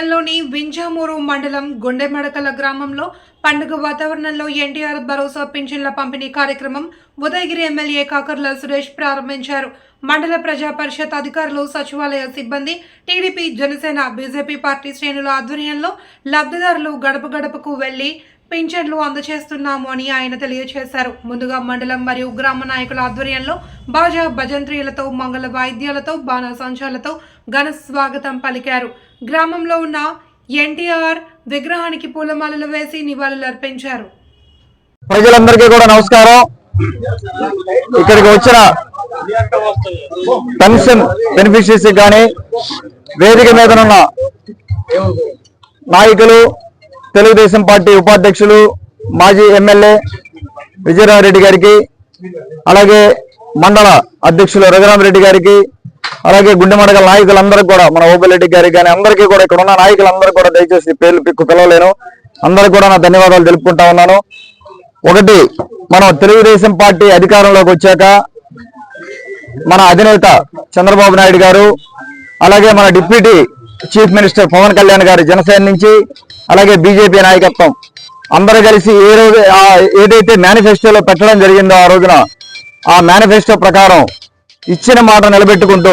డివిజన్లోని వింజామూరు మండలం గుండెమడకల గ్రామంలో పండుగ వాతావరణంలో ఎన్టీఆర్ భరోసా పింఛన్ల పంపిణీ కార్యక్రమం ఉదయగిరి ఎమ్మెల్యే కాకర్ల సురేష్ ప్రారంభించారు. మండల ప్రజా పరిషత్ అధికారులు సచివాలయ సిబ్బంది టీడీపీ జనసేన బీజేపీ పార్టీ శ్రేణుల ఆధ్వర్యంలో లబ్ధిదారులు గడప గడపకు వెళ్ళి పింఛన్లు అందజేస్తున్నాము అని ఆయన తెలియజేశారు ముందుగా మండలం మరియు గ్రామ నాయకుల ఆధ్వర్యంలో బాజా భజంత్రీలతో మంగళ వాయిద్యాలతో బాణసంచాలతో ఘన స్వాగతం పలికారు. గ్రామంలో ఉన్న ఎన్టీఆర్ విగ్రహానికి పూలమాలలు వేసి నివాళులు అర్పించారు ప్రజలందరికీ కూడా నమస్కారం. ఇక్కడికి వచ్చిన పెన్షన్ బెనిఫిషరీస్ కానీ వేదిక మీద ఉన్న నాయకులు తెలుగుదేశం పార్టీ ఉపాధ్యక్షులు మాజీ ఎమ్మెల్యే విజయరామరెడ్డి గారికి అలాగే మండల అధ్యక్షులు రఘురామరెడ్డి గారికి అలాగే గుండెమడగల నాయకులందరికీ కూడా మన ఓపిరెడ్డి గారికి కానీ అందరికీ కూడా ఇక్కడ ఉన్న నాయకులందరూ కూడా దయచేసి పేర్లు పిక్కు పిలవలేను. అందరికీ కూడా నా ధన్యవాదాలు తెలుపుకుంటా ఉన్నాను. ఒకటి మనం తెలుగుదేశం పార్టీ అధికారంలోకి వచ్చాక మన అధినేత చంద్రబాబు నాయుడు గారు అలాగే మన deputy chief minister Pavan Kalyan garu Janasena నుంచి అలాగే బీజేపీ నాయకత్వం. అందరూ కలిసి ఏ రోజు ఏదైతే మేనిఫెస్టోలో పెట్టడం జరిగిందో ఆ రోజున ఆ మేనిఫెస్టో ప్రకారం ఇచ్చిన మాట నిలబెట్టుకుంటూ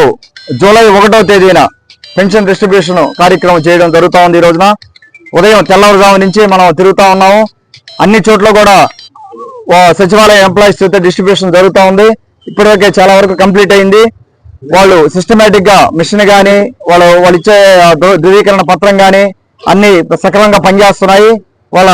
జూలై ఒకటో తేదీన పెన్షన్ డిస్ట్రిబ్యూషన్ కార్యక్రమం చేయడం జరుగుతూ ఉంది ఈ రోజున. ఉదయం తెల్లవారుజాము నుంచి మనం తిరుగుతూ ఉన్నాము. అన్ని చోట్ల కూడా సచివాలయ ఎంప్లాయీస్ చేత డిస్ట్రిబ్యూషన్ జరుగుతూ ఉంది. ఇప్పటివరకే చాలా వరకు కంప్లీట్ అయింది. వాళ్ళు సిస్టమేటిక్గా మిషన్ కానీ వాళ్ళు వాళ్ళు ఇచ్చే ధృవీకరణ పత్రం కానీ అన్ని సక్రమంగా పనిచేస్తున్నాయి. వాళ్ళ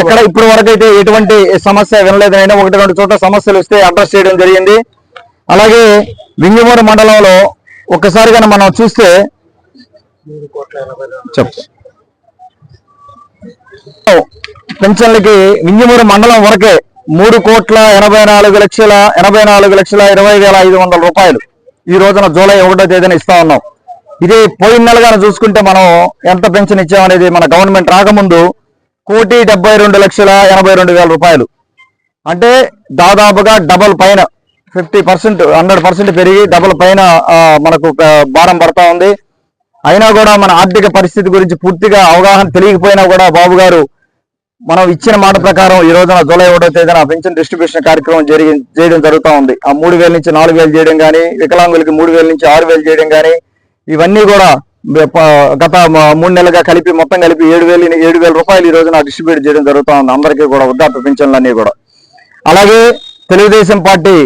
ఎక్కడ ఇప్పటి వరకు అయితే ఎటువంటి సమస్య వినలేదైనా ఒకటి రెండు చోట్ల సమస్యలు వస్తే అడ్రస్ చేయడం జరిగింది. అలాగే వింజమూరు మండలంలో ఒక్కసారిగా మనం చూస్తే పెన్షన్లకి వింజమూరు మండలం వరకే మూడు కోట్ల ఎనభై నాలుగు లక్షల ఎనభై నాలుగు లక్షల ఇరవై వేల ఐదు వందల రూపాయలు ఈ రోజున జూలై ఒకటో తేదీన ఇస్తా ఉన్నాం. ఇది పోయిన నెలగా చూసుకుంటే మనం ఎంత పెన్షన్ ఇచ్చామనేది మన గవర్నమెంట్ రాకముందు కోటి డెబ్బై రెండు లక్షల ఎనభై రెండు వేల రూపాయలు. అంటే దాదాపుగా డబల్ పైన ఫిఫ్టీ పర్సెంట్ హండ్రెడ్ పర్సెంట్ పెరిగి డబల్ పైన మనకు భారం పడతా ఉంది. అయినా కూడా మన ఆర్థిక పరిస్థితి గురించి పూర్తిగా అవగాహన తెలియకపోయినా కూడా బాబు గారు మనం ఇచ్చిన మాట ప్రకారం ఈ రోజున జూలై ఒకటో తేదీన పెన్షన్ డిస్ట్రిబ్యూషన్ కార్యక్రమం జరిగి చేయడం జరుగుతూ ఉంది. ఆ మూడు వేల నుంచి నాలుగు వేలు చేయడం కానీ వికలాంగులకి మూడు వేల నుంచి ఆరు వేలు చేయడం కానీ ఇవన్నీ కూడా గత మూడు నెలలుగా కలిపి మొత్తం కలిపి ఏడు వేలు ఏడు వేల రూపాయలు ఈ రోజున డిస్ట్రిబ్యూట్ చేయడం జరుగుతూ ఉంది. అందరికీ కూడా వృద్ధాప్య పెన్షన్లు అన్ని కూడా. అలాగే తెలుగుదేశం పార్టీ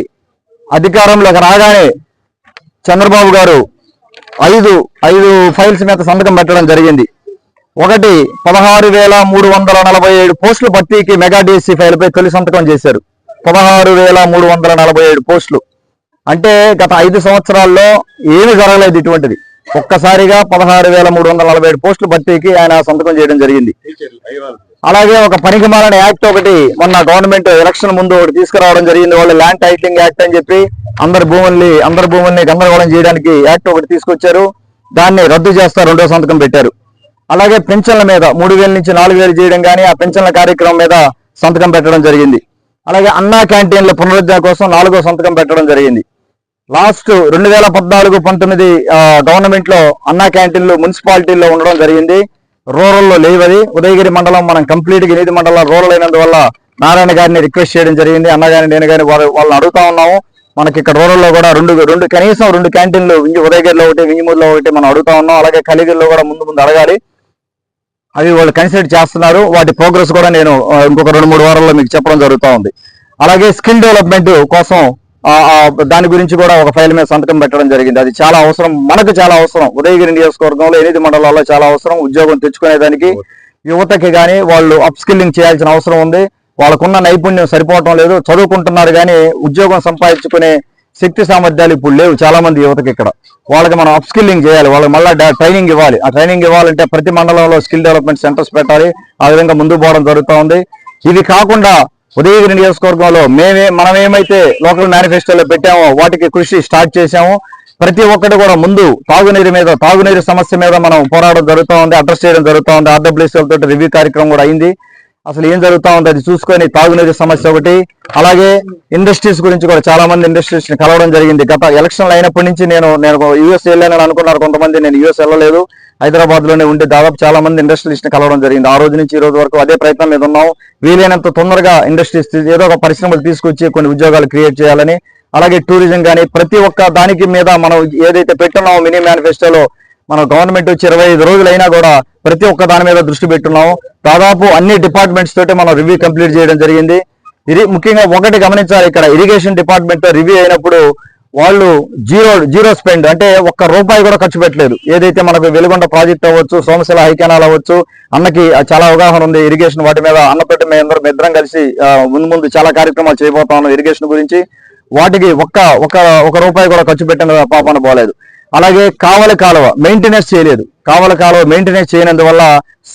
అధికారంలోకి రాగానే చంద్రబాబు గారు ఐదు ఐదు ఫైల్స్ మీద సంతకం పెట్టడం జరిగింది. ఒకటి పదహారు వేల మూడు వందల నలభై ఏడు పోస్టులు భర్తీకి మెగా డిఎస్సి ఫైల్పై తొలి సంతకం చేశారు. పదహారు వేల మూడు వందల నలభై ఏడు పోస్టులు. అంటే గత ఐదు సంవత్సరాల్లో ఏమి జరగలేదు ఇటువంటిది. ఒక్కసారిగా పదహారు వేల మూడు వందల నలభై ఏడు పోస్టులు భర్తీకి ఆయన సంతకం చేయడం జరిగింది. అలాగే ఒక పనికి మాలిన యాక్ట్ ఒకటి మొన్న గవర్నమెంట్ ఎలక్షన్ ముందు ఒకటి తీసుకురావడం జరిగింది. వాళ్ళు ల్యాండ్ టైటిలింగ్ యాక్ట్ అని చెప్పి అందరి భూముల్ని అందరి భూముల్ని గందరగోళం చేయడానికి యాక్ట్ ఒకటి తీసుకొచ్చారు. దాన్ని రద్దు చేస్తా రెండో సంతకం పెట్టారు. అలాగే పెన్షన్ల మీద మూడు వేల నుంచి నాలుగు వేలు చేయడం కానీ ఆ పెన్షన్ల కార్యక్రమం మీద సంతకం పెట్టడం జరిగింది. అలాగే అన్నా క్యాంటీన్ల పునరుద్ధరణ కోసం నాలుగో సంతకం పెట్టడం జరిగింది. లాస్ట్ రెండు వేల పద్నాలుగు పంతొమ్మిది గవర్నమెంట్లో అన్నా క్యాంటీన్లు మున్సిపాలిటీల్లో ఉండడం జరిగింది. రూరల్లో లేవది. ఉదయగిరి మండలం మనం కంప్లీట్గా ఎనిమిది మండలం రూరల్ అయినందువల్ల నారాయణ గారిని రిక్వెస్ట్ చేయడం జరిగింది. అన్న గారిని నేను గారిని వాళ్ళని అడుగుతా ఉన్నాము. మనకి ఇక్కడ రూరల్లో కూడా రెండు రెండు కనీసం రెండు క్యాంటీన్లు వింగి ఉదయగిరిలో ఒకటి వింగిమూరులో ఒకటి మనం అడుగుతా ఉన్నాం. అలాగే కలిగిరిలో కూడా ముందు ముందు అడగాలి. అవి వాళ్ళు కన్సిడర్ చేస్తున్నారు. వాటి ప్రోగ్రెస్ కూడా నేను ఇంకొక రెండు మూడు వారాల్లో మీకు చెప్పడం జరుగుతూ ఉంది. అలాగే స్కిల్ డెవలప్మెంట్ కోసం దాని గురించి కూడా ఒక ఫైల్ మీద సంతకం పెట్టడం జరిగింది. అది చాలా అవసరం మనకు చాలా అవసరం. ఉదయగిరి నియోజకవర్గంలో ఎనిమిది మండలాల్లో చాలా అవసరం. ఉద్యోగం తెచ్చుకునేదానికి యువతకి కానీ వాళ్ళు అప్స్కిల్లింగ్ చేయాల్సిన అవసరం ఉంది. వాళ్ళకున్న నైపుణ్యం సరిపోవటం లేదు. చదువుకుంటున్నారు కానీ ఉద్యోగం సంపాదించుకునే శక్తి సామర్థ్యాలు ఇప్పుడు లేవు. చాలా మంది యువతకి ఇక్కడ. వాళ్ళకి మనం అప్ స్కిల్లింగ్ చేయాలి. వాళ్ళకి మళ్ళీ ట్రైనింగ్ ఇవ్వాలి. ఆ ట్రైనింగ్ ఇవ్వాలంటే ప్రతి మండలంలో స్కిల్ డెవలప్మెంట్ సెంటర్స్ పెట్టాలి. ఆ విధంగా ముందు పోవడం జరుగుతూ ఉంది ఇది కాకుండా ఉదయగిరి నియోజకవర్గంలో మేమే మనమేమైతే లోకల్ మేనిఫెస్టోలో పెట్టామో వాటికి కృషి స్టార్ట్ చేశాము ప్రతి ఒక్కటి కూడా ముందు తాగునీరు మీద తాగునీరు సమస్య మీద మనం పోరాడడం జరుగుతూ ఉంది అడ్రస్ చేయడం జరుగుతూ ఉంది ఆర్డబ్ల్యూసీల తోటి రివ్యూ కార్యక్రమం కూడా అయింది. అసలు ఏం జరుగుతా ఉంది అది చూసుకొని తాగునీరు సమస్య ఒకటి. అలాగే ఇండస్ట్రీస్ గురించి కూడా చాలా మంది ఇండస్ట్రీస్ని కలవడం జరిగింది. గత ఎలక్షన్లు అయినప్పటి నుంచి నేను నేను యూఎస్ వెళ్ళానని అనుకున్నారు కొంతమంది. నేను యూఎస్ వెళ్ళలేదు. హైదరాబాద్లోనే ఉండి దాదాపు చాలా మంది ఇండస్ట్రీస్ని కలవడం జరిగింది. ఆ రోజు నుంచి ఈ రోజు వరకు అదే ప్రయత్నం మీద ఉన్నాం. వీలైనంత తొందరగా ఇండస్ట్రీస్ ఏదో ఒక పరిశ్రమలు తీసుకొచ్చి కొన్ని ఉద్యోగాలు క్రియేట్ చేయాలని అలాగే టూరిజం కానీ ప్రతి ఒక్క దానికి మీద మనం ఏదైతే పెట్టున్నామో మినీ మేనిఫెస్టోలో మన గవర్నమెంట్ వచ్చి ఇరవై ఐదు రోజులైనా కూడా ప్రతి ఒక్క దాని మీద దృష్టి పెట్టున్నాం దాదాపు అన్ని డిపార్ట్మెంట్స్ తోటి మనం రివ్యూ కంప్లీట్ చేయడం జరిగింది. ఇది ముఖ్యంగా ఒకటి గమనించాలి ఇక్కడ. ఇరిగేషన్ డిపార్ట్మెంట్ రివ్యూ అయినప్పుడు వాళ్ళు జీరో జీరో స్పెండ్ అంటే ఒక్క రూపాయి కూడా ఖర్చు పెట్టలేదు. ఏదైతే మనకు వెలుగొండ ప్రాజెక్ట్ అవ్వచ్చు సోమశిల హైకెనాల్ అవ్వచ్చు అన్నకి చాలా అవగాహన ఉంది ఇరిగేషన్ వాటి మీద. అన్నతోటి మేము అందరం ఇద్దరం కలిసి ముందు ముందు చాలా కార్యక్రమాలు చేయబోతా ఉన్నాం ఇరిగేషన్ గురించి. వాటికి ఒక్క ఒక ఒక రూపాయి కూడా ఖర్చు పెట్టిన పాపన పోలేదు. అలాగే కావలి కాలువ మెయింటెనెన్స్ చేయలేదు. కావలి కాలువ మెయింటెనెన్స్ చేయనందువల్ల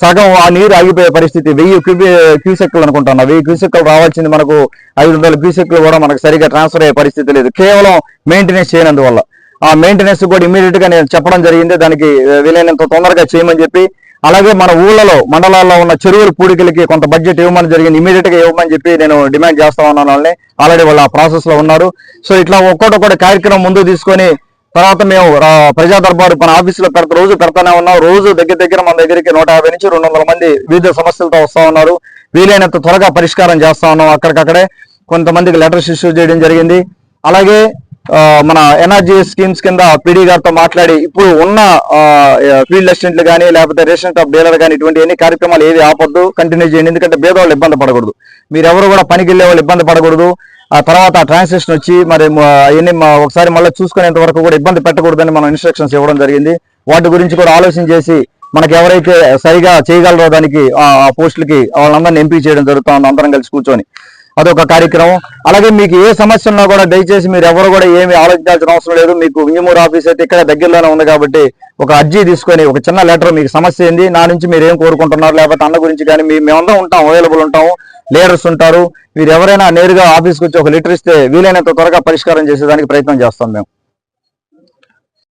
సగం ఆ నీరు ఆగిపోయే పరిస్థితి. వెయ్యి క్యూబి క్యూసెక్లు అనుకుంటున్నా. వెయ్యి క్యూసెక్లు రావాల్సింది మనకు ఐదు వందల క్యూసెక్లు కూడా మనకు సరిగా ట్రాన్స్ఫర్ అయ్యే పరిస్థితి లేదు. కేవలం మెయింటెనెన్స్ చేయనందువల్ల. ఆ మెయింటెనెన్స్ కూడా ఇమీడియట్గా నేను చెప్పడం జరిగింది. దానికి వీలైనంత తొందరగా చేయమని చెప్పి అలాగే మన ఊళ్ళలో మండలాల్లో ఉన్న చెరువుల పూడికలకి కొంత బడ్జెట్ ఇవ్వమని జరిగింది. ఇమీడియట్గా ఇవ్వమని చెప్పి నేను డిమాండ్ చేస్తా ఉన్నాను వాళ్ళని. ఆల్రెడీ వాళ్ళు ఆ ప్రాసెస్లో ఉన్నారు. సో ఇట్లా ఒక్కొక్కటి కార్యక్రమం ముందు తీసుకొని తర్వాత మేము ప్రజా దర్బారు మన ఆఫీసులో పెడతా రోజు పెడతానే ఉన్నాం. రోజు దగ్గర దగ్గర మన దగ్గరికి నూట యాభై నుంచి రెండు వందల మంది వివిధ సమస్యలతో వస్తూ ఉన్నారు. వీలైనంత త్వరగా పరిష్కారం చేస్తా ఉన్నాం అక్కడికక్కడే. కొంతమందికి లెటర్స్ ఇష్యూ చేయడం జరిగింది. అలాగే మన ఎనర్జీ స్కీమ్స్ కింద పీడీ గారితో మాట్లాడి ఇప్పుడు ఉన్న ఫీల్డ్ అసిస్టెంట్లు కానీ లేకపోతే రేషన్ షాప్ డీలర్ కానీ ఇటువంటి ఎన్ని కార్యక్రమాలు ఏది ఆపొద్దు కంటిన్యూ చేయండి. ఎందుకంటే పేదవాళ్ళు ఇబ్బంది పడకూడదు. మీరు ఎవరు కూడా పనికి వెళ్ళే వాళ్ళు ఇబ్బంది పడకూడదు. ఆ తర్వాత ట్రాన్సాక్షన్ వచ్చి మరి అవన్నీ ఒకసారి మళ్ళీ చూసుకునేంత వరకు కూడా ఇబ్బంది పెట్టకూడదని మనం ఇన్స్ట్రక్షన్స్ ఇవ్వడం జరిగింది. వాటి గురించి కూడా ఆలోచన చేసి మనకి ఎవరైతే సరిగా చేయగలరో దానికి ఆ పోస్టులకి వాళ్ళందరినీ ఎంపిక చేయడం జరుగుతా ఉంది అందరం కలిసి కూర్చొని. అదొక కార్యక్రమం. అలాగే మీకు ఏ సమస్య ఉన్నా కూడా దయచేసి మీరు ఎవరు కూడా ఏమి ఆలోచించాల్సిన అవసరం లేదు. మీకు వింజమూరు ఆఫీస్ అయితే ఇక్కడ దగ్గరలోనే ఉంది కాబట్టి ఒక అర్జీ తీసుకొని ఒక చిన్న లెటర్ మీకు సమస్య ఏంది నా నుంచి మీరు ఏం కోరుకుంటున్నారు లేకపోతే అన్న గురించి కానీ మేమందరం ఉంటాం అవైలబుల్ ఉంటాము. లీడర్స్ ఉంటారు. మీరు ఎవరైనా నేరుగా ఆఫీస్కి వచ్చి ఒక లెటర్ ఇస్తే వీలైనంత త్వరగా పరిష్కారం చేసేదానికి ప్రయత్నం చేస్తాం మేము.